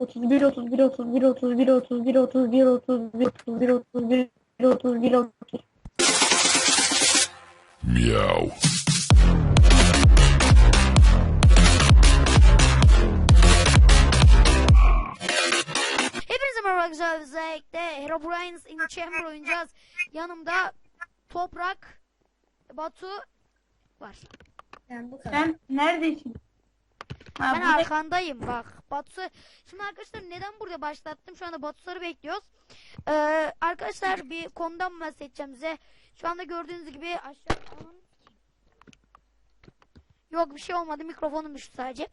31 31 31 31 31 31 31 31 31 31 31 Meow. Hepinize merhaba güzel özellikle Herobrine in the Chamber oynayacağız. Yanımda Toprak, Batu var. Yani bu kadar. Sen neredesin? Ha, Ben burada- arkandayım bak. Batu Şimdi arkadaşlar neden burada başlattım? Şu anda Batu'ları bekliyoruz. Ee, arkadaşlar bir konudan bahsedeceğim size. Şu anda gördüğünüz gibi aşağı. Yok bir şey olmadı mikrofonum düştü sadece.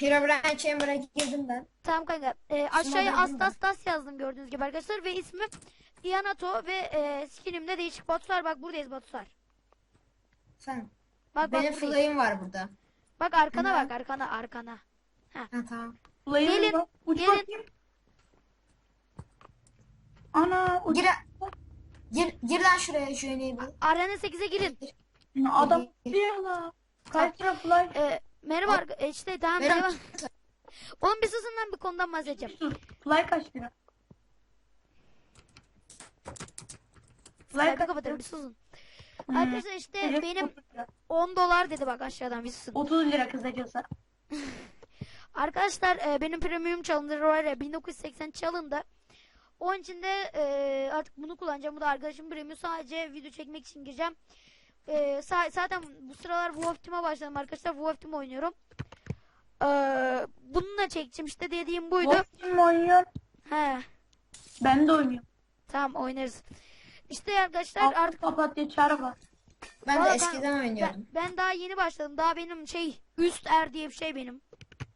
Herobrine Chamber'a girdim ben. Tamam kanka. Ee, aşağıya bakayım ben. Astas yazdım gördüğünüz gibi arkadaşlar ve ismim Ianato ve e, skinimde değişik Batular bak buradayız Batular. Sen. Bak bak Benim buradayız. fly'ım var burada. Bak arkana Hı. bak arkana arkana. Ha tamam. Flyer'ı Gelin, bak, Uç gelin. bakayım. Ana uç. Gir, gir, gir lan şuraya şu enable. Arena 8'e girin. Adam diyor la. Kaç? Ee, merhaba e, işte tamam Merhaba. devam. Oğlum bir susun lan bir konudan bahsedeceğim. Sus. Fly kaç lira? Fly Sayfa kaç kapatırım lira? bir susun. Arkadaşlar işte Evet, benim 30 lira. 10 dolar dedi bak aşağıdan bir susun. 30 lira kısacası. Arkadaşlar e, benim premium çalındı Royale 1980 çalındı. Onun için de e, artık bunu kullanacağım. Bu da arkadaşım premium sadece video çekmek için gireceğim. E, zaten bu sıralar Wolf Team'a başladım arkadaşlar. Wolf Team oynuyorum. E, bununla çekeceğim işte dediğim buydu. Wolf Team oynuyor. He, Ben de oynuyorum. tamam oynarız. İşte arkadaşlar Artık artık papatya çar var. Ben Valla de ben- eskiden oynuyordum. ben, ben daha yeni başladım. Daha benim şey üst er diye bir şey benim.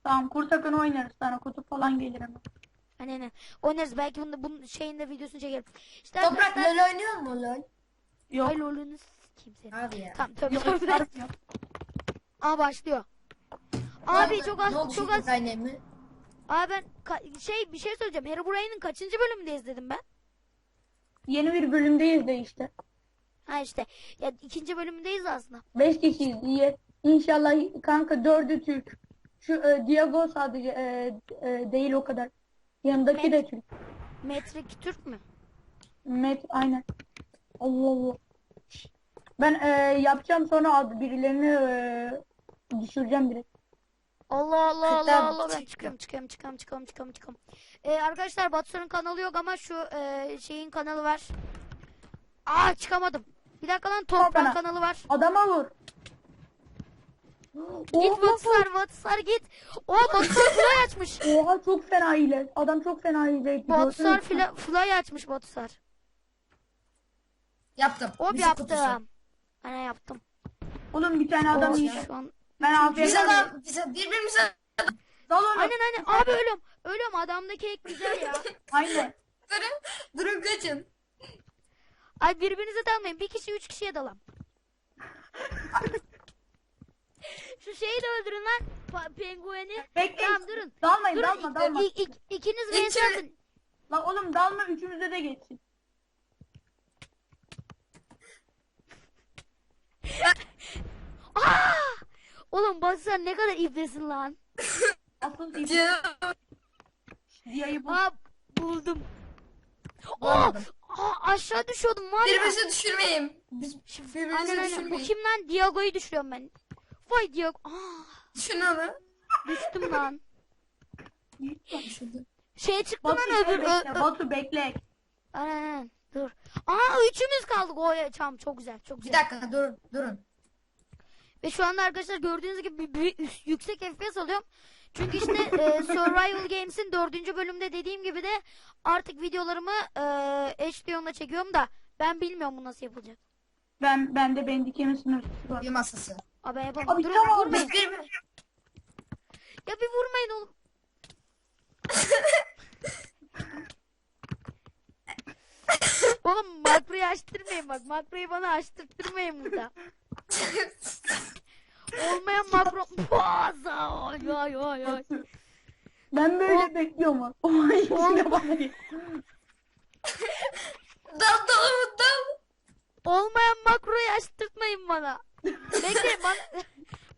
Tamam kurt akın oynarız sana kutu falan gelir hemen. Hani hani oynarız belki bunu bunun şeyinde videosunu çekerim. İşte Toprak arkadaşlar LoL oynuyor mu LoL? Yok. Ay lolünü sikeyim seni. Abi ya. Tamam tabii Yok. Aa başlıyor. Abi çok Ne az çok az. Herobrine mi? Abi ben ka- şey bir şey söyleyeceğim. Herobrine'in kaçıncı bölümündeyiz dedim ben. Yeni bir bölümdeyiz de işte. Ha işte ya ikinci bölümündeyiz aslında. 5 kişiyiz diye. İnşallah kanka dördü Türk. Şu e, Diago sadece e, e, değil o kadar. Yanındaki de Türk. Metrik Türk mü? Met aynen. Allah Allah. Ben e, yapacağım sonra ad- birilerini e, düşüreceğim direkt. Allah Allah Kıtlar Allah Allah ben çıkıyorum çıkıyorum çıkıyorum çıkıyorum çıkıyorum çıkıyorum. Ee, arkadaşlar Batu'nun kanalı yok ama şu e, şeyin kanalı var. Aa çıkamadım. Bir dakika lan Toprak bana. kanalı var. Adama vur. Git Oha, Batusar Batusar git. Oha Batusar fly açmış. Oha çok fena hile. Adam çok fena hile. mü? fly, fly açmış Batusar. Yaptım. Hop kutusu. yaptım. Ana yaptım. Oğlum bir tane adam iyi. şu an Ben afiyet Biz adam, biz birbirimize Dal onu. Aynen aynen abi ölüyorum. Ölüyorum adamdaki ek güzel ya. Aynen. durun. Durun kaçın. Ay birbirinize dalmayın. Bir kişi üç kişiye dalam. Şu şeyi de öldürün lan. Pa- pengueni. Bekle. Tamam durun. Dalmayın Durun dalma dalma. ik- ik- ikiniz İki- vs atın. Lan oğlum dalma üçümüze de geçsin. Aa! Oğlum bak sen ne kadar ibnesin lan. Canım. Diyayı bu. Aa buldum. Aa, Bulamadım. aa, aşağı düşüyordum var ya. Birbirimizi düşürmeyin. Biz Aynen birbirimizi aynen. Bu düşürmeyin. kim lan? Diago'yu düşürüyorum ben. Vay Diago. Aa, Düşün onu. düştüm lan. Düşürdüm. Şey çıktı Batu lan öbür. bekle. ö- Batu bekle. Aynen aynen. Dur. Aa üçümüz kaldık. O tamam çok güzel çok Bir güzel. dakika durun. Durun. Ve şu anda arkadaşlar gördüğünüz gibi bir, bir üst- yüksek FPS alıyorum. Çünkü işte e, Survival Games'in dördüncü bölümde dediğim gibi de artık videolarımı e, HDR'la çekiyorum da ben bilmiyorum bu nasıl yapılacak. Ben ben de bendikimin sınırsız var. Bir masası. Abi yapalım. Abi Durun tamam. vurmayın. Birbir... Ya bir vurmayın oğlum. oğlum makroyu açtırmayın bak. Makroyu bana açtırtmayın burada. Olmayan makro. Boğaza. Ay ay ay ay. Ben böyle Oğlum. bekliyorum. Oha iyisine bana gel. Dal dal Umut dal. Olmayan makroyu açtırtmayın bana. Bekleyin bana.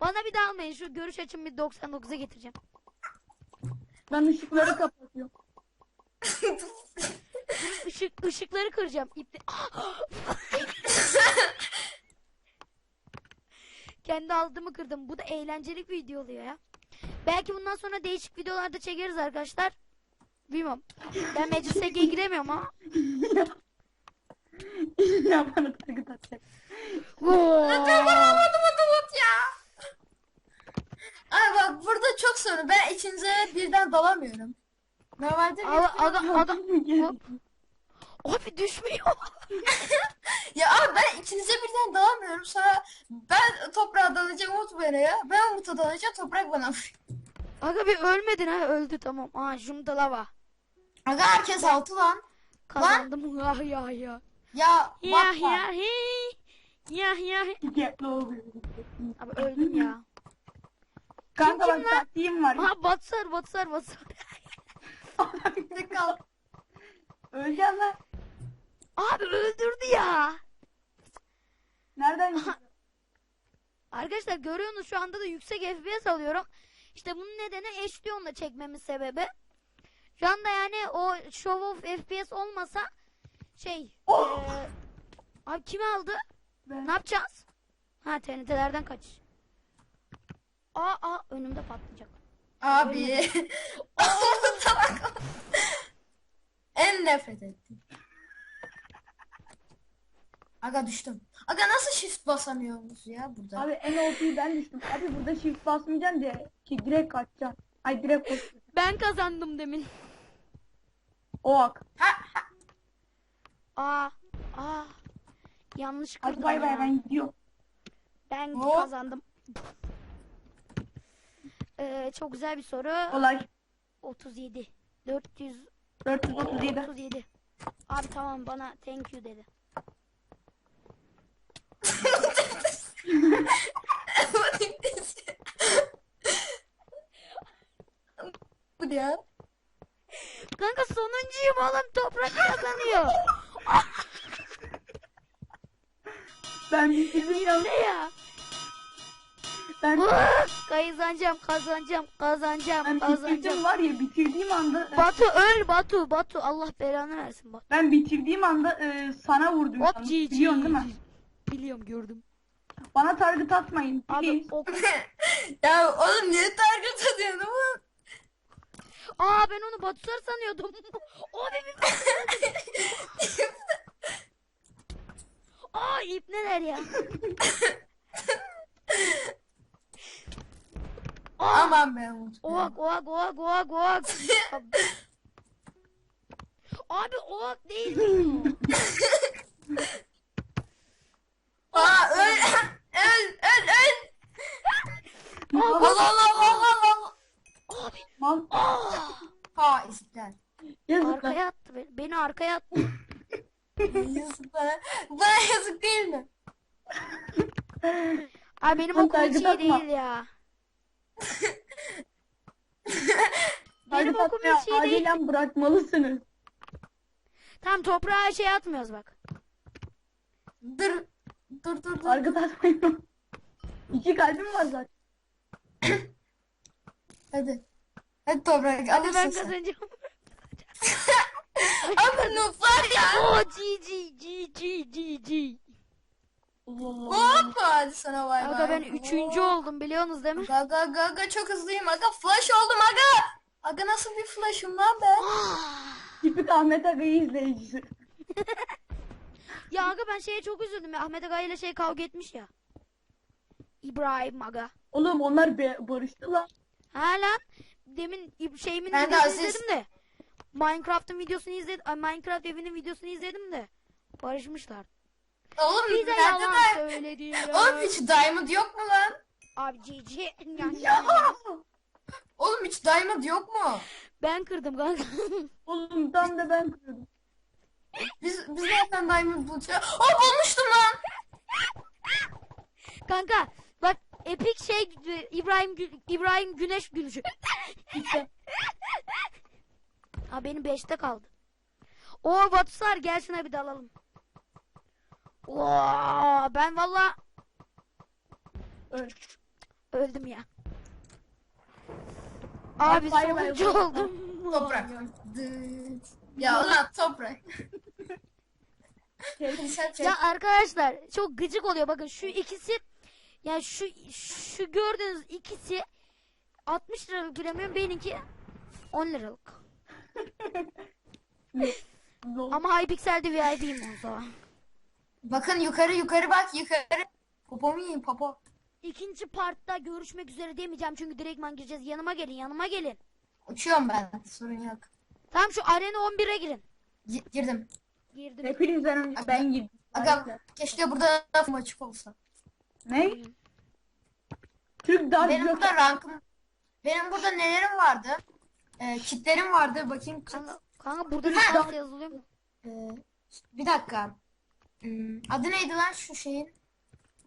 Bana bir daha almayın. Şu görüş açımı bir 99'a getireceğim. Ben ışıkları kapatıyorum. Işık, ışıkları kıracağım. İple... Kendi aldığımı kırdım. Bu da eğlenceli bir video oluyor ya. Belki bundan sonra değişik videolarda çekeriz arkadaşlar. Bilmiyorum. Ben meclise giremiyorum ama. ya bana. Vuramadım Umut ya. Ay bak burada çok sorun. Ben içinize birden dalamıyorum. Normalde bir... Aga, aga, aga. Abi düşmüyor. Ya abi ben içinize birden dalamıyorum. Sonra ben toprağa dalacağım Umut bana ya. Ben Umut'a dalacağım toprak bana. Aga bir ölmedin ha öldü tamam. Aa şunu da lava. Aga herkes altı lan. Kazandım. Ya ya ya. Ya Ya ya hi. Ya ya hi. Abi öldüm ya. Kanka Kim bak taktiğim var. Aha batsar batsar batsar. Bir kal. Öleceğim lan. Abi öldürdü ya. Nereden gidiyor? Arkadaşlar görüyorsunuz şu anda da yüksek FPS alıyorum. İşte bunun nedeni HDR'la çekmemin sebebi. Şu anda yani o show of FPS olmasa şey Oh! eee, abi kimi aldı? Ben- Ne yapacağız? Ha TNT'lerden kaç. Aa aa önümde patlayacak. Abi. Bak. en nefret ettim. Aga düştüm. Aga nasıl shift basamıyoruz ya burada? Abi en OP'yi ben düştüm. Abi burada shift basmayacaksın de ki direkt kaçacaksın. Ay direkt koş. Ben kazandım demin. O ak. Aa aa yanlış Hadi kırdım bay bay ben gidiyorum. Ben Hop. kazandım. Ee, çok güzel bir soru. Kolay. 37. 400 437. 37. Abi tamam bana thank you dedi. Bu ne? Kanka sonuncuyum oğlum toprak kazanıyor. Ben bitirdim ya. ne ya? Ben, kazanacağım kazanacağım kazanacağım ben kazanacağım. var ya bitirdiğim anda Batu öl Batu Batu Allah belanı versin Batu. ben bitirdiğim anda e, sana vurdum. Hop yalnız. GG. Biliyorsun değil mi? Biliyorum gördüm. Bana target atmayın. Abi please. o... ya oğlum niye target atıyorsun ama? Aa ben onu Batusar sanıyordum. o benim. Aa ip neler ya? Aa, Aman be. Oak, oak, oak, oak, oak. Abi oak değil mi? Aa öl. öl öl öl. Allah Allah Allah Allah. Abi. Mal. Aa. Ha istiklal. Yazık lan. Arkaya attı beni. Beni arkaya attı. yazık bana. Bana yazık değil mi? Abi benim Lan okum hiç iyi değil ya. benim atmaya hiç iyi değil. acilen bırakmalısınız. Tam toprağa şey atmıyoruz bak. Dur. Dur dur dur. Target atmayın. İki kalbim var zaten. Hadi. Hadi toprak. Hadi ben alırsın sen. kazanacağım. Abi nooblar ya. Oo GG GG GG. Hop hadi sana bay bay. Aga ben üçüncü oldum biliyorsunuz değil mi? Aga aga aga, aga çok hızlıyım aga flash oldum aga. Aga nasıl bir flash'ım lan ben? Tipik Ahmet Aga'yı izleyicisi. Ya aga ben şeye çok üzüldüm ya. Ahmet Aga ile şey kavga etmiş ya. İbrahim Aga. Oğlum onlar be barıştı lan. Ha lan. Demin şeyimin Ben de videosunu Aziz- izledim de. Minecraft'ın videosunu izledim. Ay, Minecraft evinin videosunu izledim de. Barışmışlar. Oğlum Bize nerede yalan ben? söylediler. Oğlum hiç diamond yok mu lan? Abi GG. Yani, Ya. Oğlum hiç diamond yok mu? ben kırdım kanka. Oğlum tam da ben kırıyordum. Biz biz nereden diamond bulacağız? Oh bulmuştum lan. kanka epik şey İbrahim Gü- İbrahim Güneş gülüşü. İşte. Ha benim 5'te kaldı. Oo Batusar gel şuna bir dalalım. Oo ben valla Öl. öldüm ya. Abi sonuncu oldum. Toprak. Ya ulan toprak. Ya arkadaşlar çok gıcık oluyor. Bakın şu ikisi yani şu şu gördüğünüz ikisi 60 liralık premium benimki 10 liralık. Ama Hypixel'de VIP'yim o zaman. Bakın yukarı yukarı bak yukarı. Popomu yiyin popo. İkinci partta görüşmek üzere demeyeceğim çünkü direktman gireceğiz. Yanıma gelin, yanıma gelin. Uçuyorum ben. Sorun yok. Tamam şu arena 11'e girin. Gi- girdim. Girdim. Hepinizden önce ben girdim. Aga keşke burada lafım açık olsa. Ne? Türk Dark Benim Joker. burada rankım. Benim burada nelerim vardı? Ee, kitlerim vardı. Bakayım. kit- Kanka, kanka burada lisans yazılıyor mu? Ee, bir dakika. Hmm, adı neydi lan şu şeyin?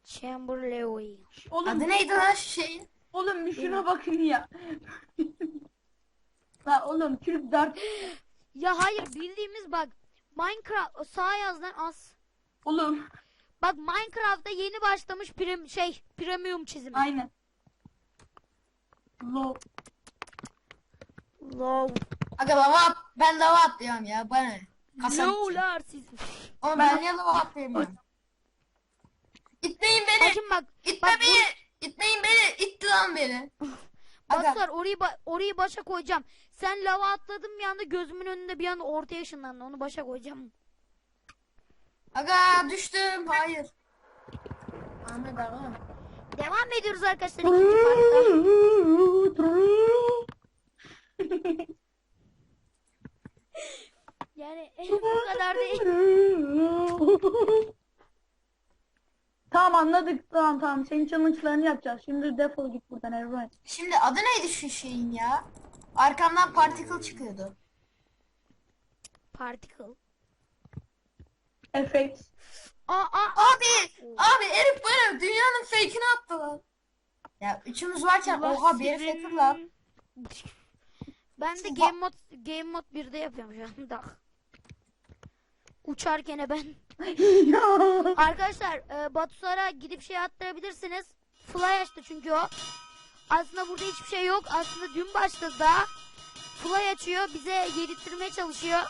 Chamberlain. Oğlum, Adı neydi lan şu şeyin? oğlum bir şuna bakın ya. La oğlum Türk Dark. Ya hayır bildiğimiz bak Minecraft sağ yazdan az. Oğlum Bak Minecraft'ta yeni başlamış prim şey premium çizimi. aynen. Lo. Love. Aga lava at. Ben lava atlıyorum ya. Bana ne? Kasam için. Low'lar siz. Ama ben niye lava atlayamıyorum? İtmeyin beni. Bakın bak. İtme bak beni. İtmeyin beni. İtti lan beni. Baslar orayı ba- orayı başa koyacağım. Sen lava atladın bir anda gözümün önünde bir anda ortaya ışınlandı. Onu başa koyacağım. Aga düştüm. Hayır. Ahmet devam. Devam ediyoruz arkadaşlar ikinci. Yani bu kadar değil. tamam anladık. Tamam tamam. Senin challenge'larını yapacağız. Şimdi defol git buradan Erdoğan. Şimdi adı neydi şu şeyin ya? Arkamdan particle çıkıyordu. Particle. Effects. Aa aa. Abi, abi herif bana dünyanın fake'ini attı lan. Ya üçümüz varken Allah oha bir herif hacker lan. Ben de game mod game mod 1'de yapıyorum şu anda. Uçarken ben. Arkadaşlar e, Batusar'a gidip şey attırabilirsiniz. Fly açtı çünkü o. Aslında burada hiçbir şey yok. Aslında dün başladı daha. Fly açıyor. Bize yedirttirmeye çalışıyor.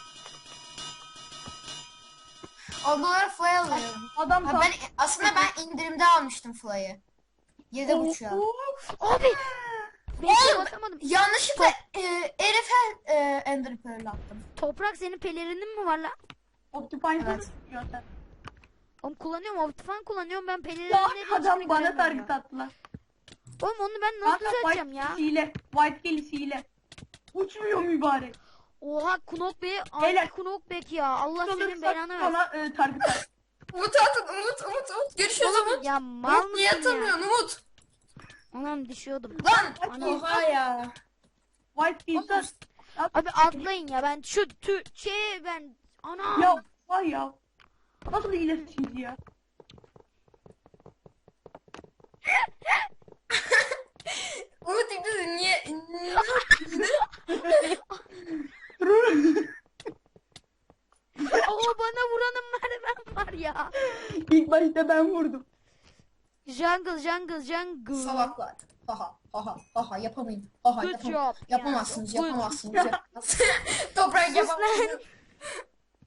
Dolar fly alıyorum. Adam Ha, ben aslında ben indirimde almıştım fly'ı. Yedi buçuğa. Abi. Bekle basamadım. Yanlışlıkla e, herife e, Ender Pearl attım. Toprak senin pelerinin mi var lan? Optifine'ı Evet. sen. Oğlum kullanıyorum. Optifine kullanıyorum. Ben Ya pelerinlerin adam bana target attılar. Oğlum onu ben nasıl Kanka düzelteceğim White ya? hile. White gelisi hile. Uçmuyor mübarek. Oha Knockback. Beyler. Ay Knockback ya. Allah senin belanı versin. Bana e, target at. Umut atın Umut Umut Umut. Görüşürüz Oğlum Umut. ya mal Umut niye mısın ya? atamıyorsun Umut? Anam düşüyordum. Lan Ana. oha ya. White at. Abi atlayın ya ben şu tü şey ben ana Ya vay ya. Nasıl hilesiniz ya? Umut İbni niye? o bana vuranın merdiven var ya. İlk başta ben vurdum. Jungle jungle jungle. Salaklar. Haha haha haha yapamayın. Haha Good yapam job. yapamazsınız Yani. yapamazsınız yapamazsınız. Toprak lan.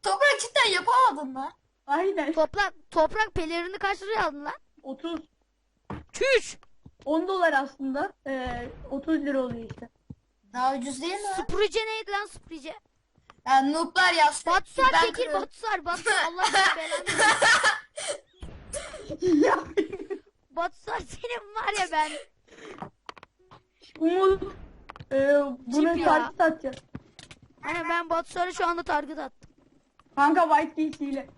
Toprak cidden yapamadın lan. Aynen. Toprak toprak pelerini kaç liraya aldın lan? 30. Çüş. 10 dolar aslında. Ee, 30 lira oluyor işte. Daha ucuz değil mi? Sprice neydi lan Sprice? Yani nooblar yazsın. Batsar Ben çekil kırarım. Batsar Batsar Allah belanı ya. Batsar senin var ya ben. Umut. Bunu ya. target atacağız. Hani ben Batsar'a şu anda target attım. Kanka White gelisi hile.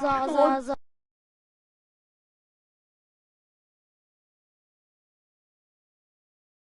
Za za za.